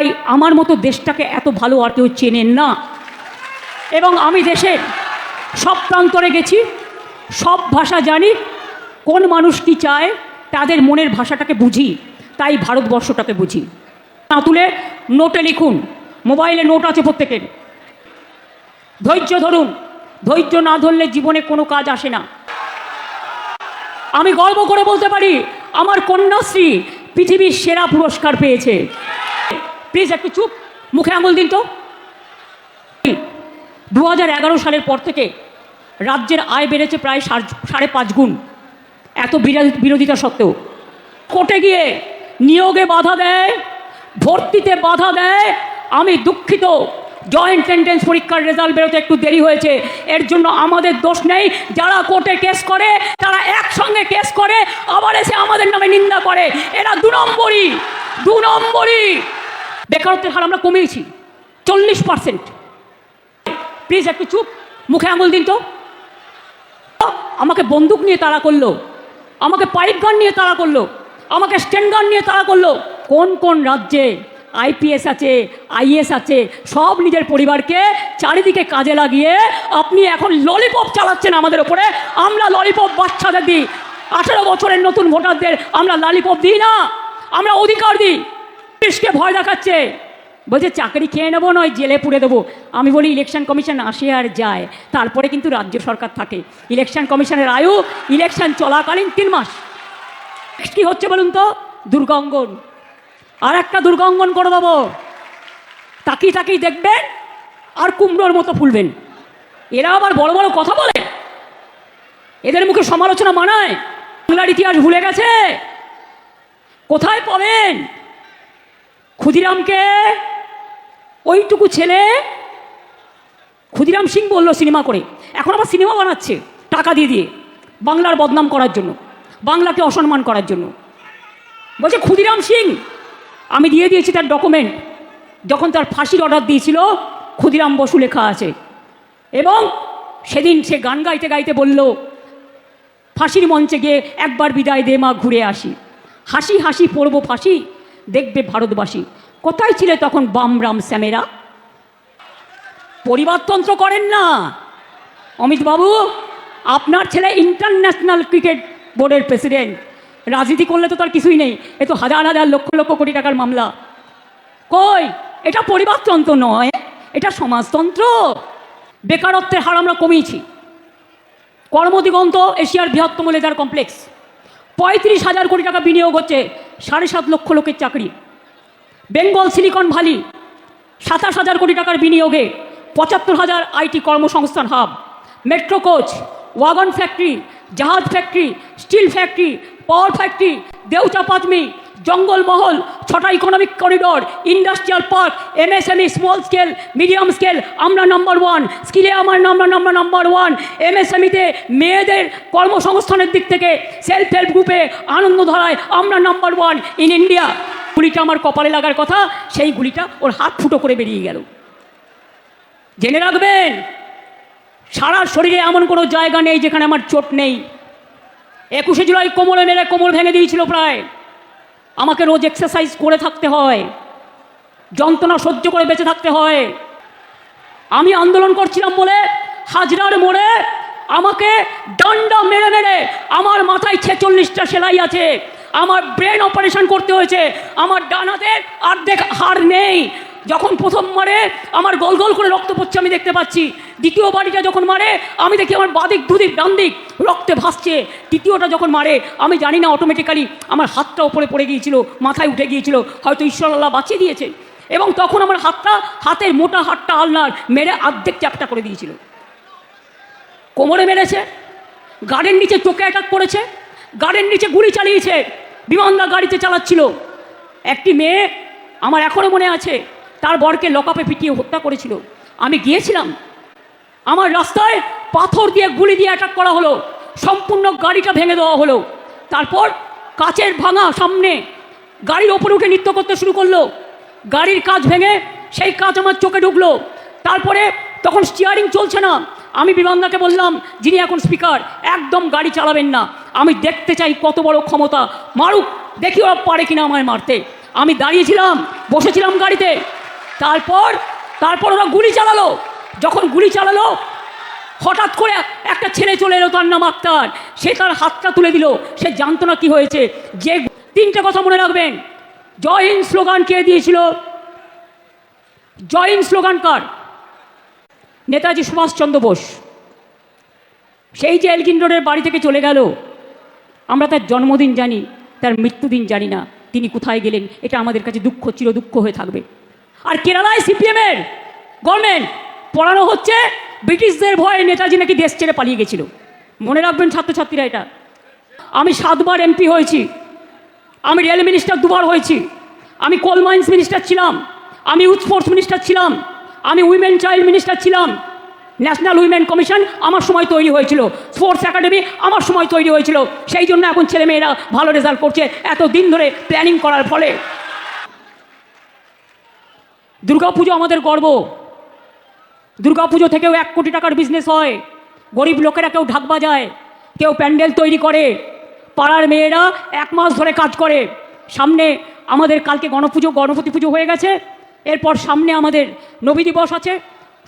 তাই আমার মতো দেশটাকে এত ভালো আর কেউ চেনেন না। এবং আমি দেশের সব প্রান্তরে গেছি, সব ভাষা জানি, কোন মানুষ কি চায় তাদের মনের ভাষাটাকে বুঝি, তাই ভারতবর্ষটাকে বুঝি। না তুলে নোটে লিখুন, মোবাইলে নোট আছে প্রত্যেকের। ধৈর্য ধরুন, ধৈর্য না ধরলে জীবনে কোনো কাজ আসে না। আমি গর্ব করে বলতে পারি, আমার কন্যাশ্রী পৃথিবীর সেরা পুরস্কার পেয়েছে। প্লিজ একটু চুপ, মুখে আঙুল দিন তো। দু হাজার এগারো সালের পর থেকে রাজ্যের আয় বেড়েছে প্রায় সাড়ে পাঁচ গুণ, এত বিরোধী- বিরোধিতা সত্ত্বেও। কোর্টে গিয়ে নিয়োগে বাধা দেয়, ভর্তিতে বাধা দেয়। আমি দুঃখিত, জয়েন্ট এন্ট্রেন্স পরীক্ষার রেজাল্ট বেরোতে একটু দেরি হয়েছে। এর জন্য আমাদের দোষ নেই, যারা কোর্টে কেস করে, তারা একসঙ্গে কেস করে, আবার এসে আমাদের নামে নিন্দা করে। এরা দু নম্বরই দু নম্বরই। বেকারত্বের হার আমরা কমিয়েছি। চল্লিশ পার্সেন্ট প্লিজ একটু চুপ, মুখে আঙুল দিন তো। আমাকে বন্দুক নিয়ে তাড়া করল, আমাকে পাইপ গান নিয়ে তাড়া করল, আমাকে স্ট্যান্ড গান নিয়ে তাড়া করল। কোন কোন রাজ্যে আইপিএস আছে আইএস আছে, সব নিজের পরিবারকে চারিদিকে কাজে লাগিয়ে আপনি এখন ললিপপ চালাচ্ছেন আমাদের ওপরে। আমরা ললিপপ বাচ্চাদের দিই। আঠেরো বছরের নতুন ভোটারদের আমরা ললিপপ দিই না। আমরা অধিকার দিই। পুলিশকে ভয় দেখাচ্ছে। বলছে, চাকরি খেয়ে নেব নয়, জেলে পুড়ে দেবো। আমি বলি, ইলেকশন কমিশন আসে আর যায়। তারপরে কিন্তু রাজ্য সরকার থাকে। ইলেকশন কমিশনের আয়ু, ইলেকশন চলাকালীন তিন মাস। কি হচ্ছে বলুন তো? দুর্গাঙ্গন। আর একটা দুর্গাঙ্গন করে দেবো। তাকিয়ে তাকিয়ে দেখবেন, আর কুমড়োর মতো ফুলবেন। এরা আবার বড় বড় কথা বলে। এদের মুখে সমালোচনা মানায়। বাংলার ইতিহাস ভুলে গেছে। কোথায় পাবেন? ক্ষুদিরামকে? ওইটুকু ছেলে? ক্ষুদিরাম সিং বলল সিনেমা করে। এখন আবার সিনেমা বানাচ্ছে টাকা দিয়ে দিয়ে বাংলার বদনাম করার জন্য, বাংলাকে অসম্মান করার জন্য। বলছে, ক্ষুদিরাম সিং, আমি দিয়ে দিয়েছি তার ডকুমেন্ট যখন তার ফাঁসির অর্ডার দিয়েছিল, ক্ষুদিরাম বসু লেখা আছে। এবং সেদিন সে গান গাইতে গাইতে বলল, ফাঁসির মঞ্চে গিয়ে একবার বিদায় দে মা, ঘুরে আসি। হাসি হাসি পড়ব ফাঁসি। দেখবে ভারতবাসী। কোথায় ছিলে তখন বাম রাম শ্যামেরা পরিবারতন্ত্র করেন না। অমিত বাবু আপনার ছেলে ইন্টারন্যাশনাল ক্রিকেট বোর্ডের প্রেসিডেন্ট। রাজনীতি করলে তো তার কিছুই নেই। এ তো হাজার হাজার লক্ষ লক্ষ কোটি টাকার মামলা। কই? এটা পরিবারতন্ত্র নয়, এটা সমাজতন্ত্র। বেকারত্বের হার আমরা কমিয়েছি। কর্মদিগন্ত এশিয়ার বৃহত্তম লেদার কমপ্লেক্স। পঁয়ত্রিশ হাজার কোটি টাকা বিনিয়োগ হচ্ছে সাড়ে সাত লক্ষ লোকের চাকরি। বেঙ্গল সিলিকন ভ্যালি, সাতাশ হাজার কোটি টাকার বিনিয়োগে পঁচাত্তর হাজার আইটি কর্মসংস্থান hub. Metro coach, wagon factory, জাহাজ factory, steel factory, power factory, Deucha Pachami Jangalmahal, ছটা economic corridor industrial park MSME small scale medium scale আমরা নাম্বার ওয়ান স্কিলে আমার নাম্বার নাম্বার নাম্বার ওয়ান এমএসএমইতে মেয়েদের কর্মসংস্থানের দিক থেকে সেলফ হেল্প গ্রুপে আনন্দধারায় আমরা নাম্বার ওয়ান ইন ইন্ডিয়া গুলিটা আমার কপালে লাগার কথা, সেই গুলিটা ওর হাত ফুটো করে বেরিয়ে গেল। জেনে রাখবেন, সারা শরীরে এমন কোনো জায়গা নেই যেখানে আমার চোট নেই। একুশে জুলাই কোমরে মেরে কোমর ভেঙে দিয়েছিল প্রায়। আমাকে রোজ এক্সারসাইজ করে থাকতে হয়। যন্ত্রণা সহ্য করে বেঁচে থাকতে হয়। আমি আন্দোলন করছিলাম বলে হাজরার মোড়ে আমাকে ডান্ডা মেরে মেরে আমার মাথায় ছেচল্লিশটা সেলাই আছে। আমার ব্রেন অপারেশন করতে হয়েছে। আমার ডানাতে আর্ধেক অর্ধেক হাড় নেই। যখন প্রথম মারে, আমার গোল গোল করে রক্ত পড়ছে, আমি দেখতে পাচ্ছি। দ্বিতীয় বাড়িটা যখন মারে, আমি দেখি আমার বাদিক দুদিক ডান দিক রক্তে ভাসছে। তৃতীয়টা যখন মারে, আমি জানি না অটোমেটিক্যালি আমার হাতটা ওপরে পড়ে গিয়েছিল, মাথায় উঠে গিয়েছিল, হয়তো ঈশ্বর আল্লাহ বাঁচিয়ে দিয়েছে এবং তখন আমার হাতটা, হাতের মোটা হাতটা আলনার মেরে অর্ধেক চ্যাপটা করে দিয়েছিল। কোমরে মেরেছে, গাড়ির নিচে চোখে অ্যাটাক করেছে, গাড়ির নিচে গুলি চালিয়েছে, বিমানদা গাড়িতে চালাচ্ছিল। একটি মেয়ে আমার এখনও মনে আছে তার বরকে লকাপে পিটিয়ে হত্যা করেছিল। আমি গিয়েছিলাম। আমার রাস্তায় পাথর দিয়ে গুলি দিয়ে অ্যাটাক করা হলো। সম্পূর্ণ গাড়িটা ভেঙে দেওয়া হলো। তারপর কাচের ভাঙা সামনে গাড়ির ওপরে উঠে নৃত্য করতে শুরু করল। গাড়ির কাজ ভেঙে সেই কাজ আমার চোখে ঢুকলো। তারপরে তখন স্টিয়ারিং চলছে না। আমি বিমানদাকে বললাম, যিনি এখন স্পিকার একদম গাড়ি চালাবেন না। আমি দেখতে চাই কত বড় ক্ষমতা। মারুক দেখি ওরা পারে কিনা আমায় মারতে। আমি দাঁড়িয়েছিলাম, বসেছিলাম গাড়িতে। তারপর তারপর ওরা গুলি চালালো। যখন গুলি চালালো, হঠাৎ করে একটা ছেলে চলে এলো তার নাম আক্তার। সে তার হাতটা তুলে দিল। সে জানতো না কি হয়েছে। যে তিনটে কথা মনে রাখবেন। জয় স্লোগান কে দিয়েছিল? জয় হিন্দ স্লোগান কার? নেতাজি সুভাষচন্দ্র বোস। সেই যে এলকিন রোডের বাড়ি থেকে চলে গেল। আমরা তার জন্মদিন জানি, তার মৃত্যুদিন জানি না। তিনি কোথায় গেলেন? এটা আমাদের কাছে দুঃখ চির দুঃখ হয়ে থাকবে। আর কেরালায় সিপিএমের গভর্নমেন্ট পড়ানো হচ্ছে, ব্রিটিশদের ভয়ে নেতাজি নাকি দেশ ছেড়ে পালিয়ে গেছিল। মনে রাখবেন ছাত্রছাত্রীরা এটা। আমি সাতবার এমপি হয়েছি, আমি রেল মিনিস্টার দুবার হয়েছি, আমি কোল মাইন্স মিনিস্টার ছিলাম, আমি ইউথ স্পোর্টস মিনিস্টার ছিলাম, আমি উইমেন চাইল্ড মিনিস্টার ছিলাম। ন্যাশনাল উইমেন কমিশন আমার সময় তৈরি হয়েছিল স্পোর্টস একাডেমি আমার সময় তৈরি হয়েছিল। সেই জন্য এখন ছেলেমেয়েরা ভালো রেজাল্ট করছে এত দিন ধরে প্ল্যানিং করার ফলে। দুর্গাপুজো আমাদের গর্ব। দুর্গাপুজো থেকেও এক কোটি টাকার বিজনেস হয়। গরিব লোকেরা কেউ ঢাক বাজায়, কেউ প্যান্ডেল তৈরি করে। পাড়ার মেয়েরা এক মাস ধরে কাজ করে। সামনে আমাদের কালকে গণপুজো, গণপতি পুজো হয়ে গেছে। এরপর সামনে আমাদের নবী দিবস আছে।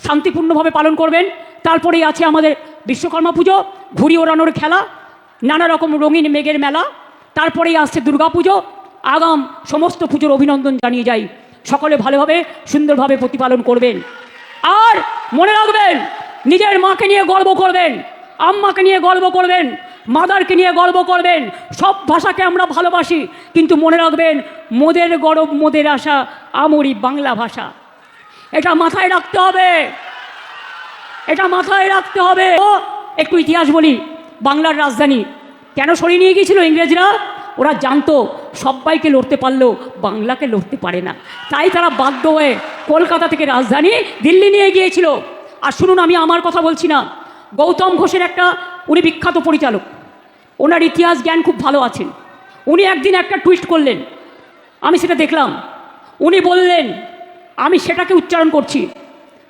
শান্তিপূর্ণভাবে পালন করবেন। তারপরেই আছে আমাদের বিশ্বকর্মা পুজো, ঘুড়ি ওড়ানোর খেলা, নানা রকম রঙিন মেঘের মেলা। তারপরেই আসছে দুর্গাপুজো। আগাম সমস্ত পুজোর অভিনন্দন জানিয়ে যাই। সকলে ভালোভাবে, সুন্দরভাবে প্রতিপালন করবেন। আর মনে রাখবেন, নিজের মাকে নিয়ে গর্ব করবেন, আম্মাকে নিয়ে গর্ব করবেন, মাদারকে নিয়ে গর্ব করবেন, সব ভাষাকে আমরা ভালোবাসি, কিন্তু মনে রাখবেন, মোদের গরব, মোদের আশা আমরি বাংলা ভাষা। এটা মাথায় রাখতে হবে। এটা মাথায় রাখতে হবে। একটু ইতিহাস বলি, বাংলার রাজধানী। কেন সরিয়ে নিয়ে গিয়েছিল ইংরেজরা? ওরা জানতো সবাইকে লড়তে পারলেও বাংলাকে লড়তে পারে না। তাই তারা বাধ্য হয়ে কলকাতা থেকে রাজধানী দিল্লি নিয়ে গিয়েছিল। আর শুনুন, আমি আমার কথা বলছি না। গৌতম ঘোষের একটা, উনি বিখ্যাত পরিচালক। ওনার ইতিহাস, জ্ঞান খুব ভালো আছেন উনি একদিন একটা টুইস্ট করলেন। আমি সেটা দেখলাম। উনি বললেন, আমি সেটাকে উচ্চারণ করছি।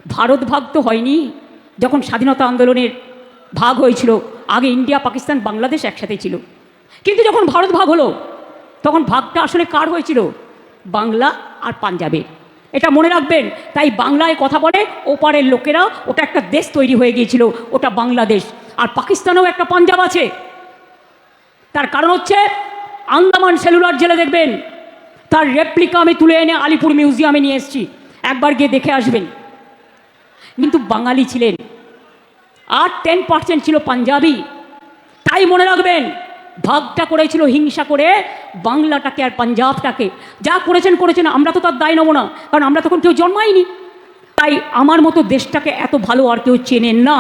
ভারত ভাগ তো হয়নি। যখন স্বাধীনতা আন্দোলনের ভাগ হয়েছিল, আগে ইন্ডিয়া, পাকিস্তান, বাংলাদেশ একসাথে ছিল। কিন্তু যখন ভারত ভাগ হলো, তখন ভাগটা আসলে কার হয়েছিল? বাংলা আর পাঞ্জাবের এটা মনে রাখবেন, তাই বাংলায় কথা বলে, ওপারের লোকেরা ওটা একটা দেশ তৈরি হয়ে গিয়েছিল, ওটা বাংলাদেশ। আর পাকিস্তানেও একটা পাঞ্জাব আছে। তার কারণ হচ্ছে, আন্দামান সেলুলার জেলে দেখবেন, তার রেপ্লিকা আমি তুলে এনে আলিপুর মিউজিয়ামে নিয়ে এসেছি। একবার গিয়ে দেখে আসবেন। কিন্তু বাঙালি ছিলেন। আর টেন পার্সেন্ট ছিল পাঞ্জাবি। তাই মনে রাখবেন ভাগটা করেছিল, হিংসা করে বাংলাটাকে আর পাঞ্জাবটাকে। যা করেছেন করেছেন, আমরা তো তার দায় নেব না, কারণ আমরা তখন কেউ জন্মাইনি। তাই আমার মতো দেশটাকে এত ভালো আর কেউ চেনেন না।